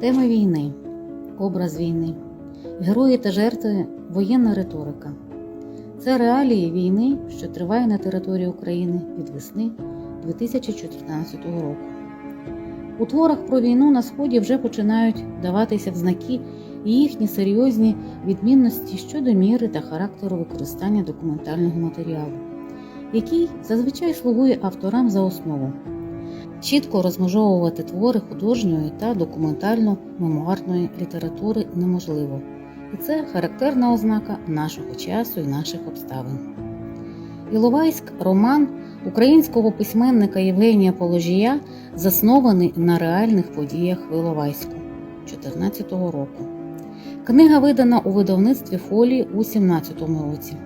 Теми війни, образ війни, герої та жертви, воєнна риторика. Це реалії війни, що триває на території України від весни 2014 року. У творах про війну на Сході вже починають даватися в знаки і їхні серйозні відмінності щодо міри та характеру використання документального матеріалу, який зазвичай слугує авторам за основу. Чітко розмежовувати твори художньої та документально-мемуарної літератури неможливо, і це характерна ознака нашого часу і наших обставин. Іловайськ роман українського письменника Євгенія Положія заснований на реальних подіях в Іловайську 2014 року. Книга видана у видавництві Фолі у 2017 році.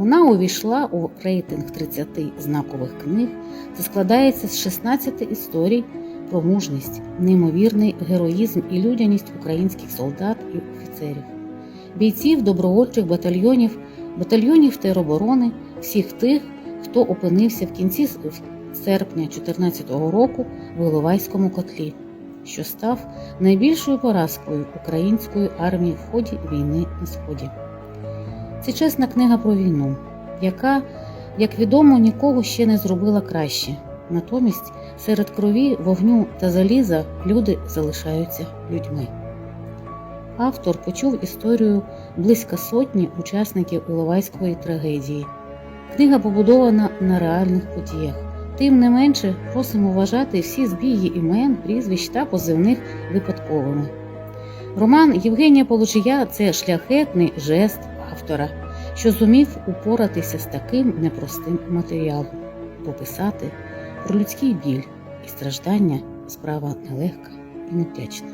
Вона увійшла у рейтинг 30 знакових книг це складається з 16 історій про мужність, неймовірний героїзм і людяність українських солдат і офіцерів, бійців добровольчих батальйонів, батальйонів тероборони, всіх тих, хто опинився в кінці серпня 2014 року в Іловайському котлі, що став найбільшою поразкою української армії в ході війни на Сході. Це чесна книга про війну, яка, як відомо, нікого ще не зробила краще. Натомість серед крові, вогню та заліза люди залишаються людьми. Автор почув історію близько сотні учасників Іловайської трагедії. Книга побудована на реальних подіях. Тим не менше, просимо вважати всі збіги імен, прізвищ та позивних випадковими. Роман Євгенія Полушія це шляхетний жест автора, що зумів упоратися з таким непростим матеріалом, пописати про людський біль і страждання справа нелегка і невдячна.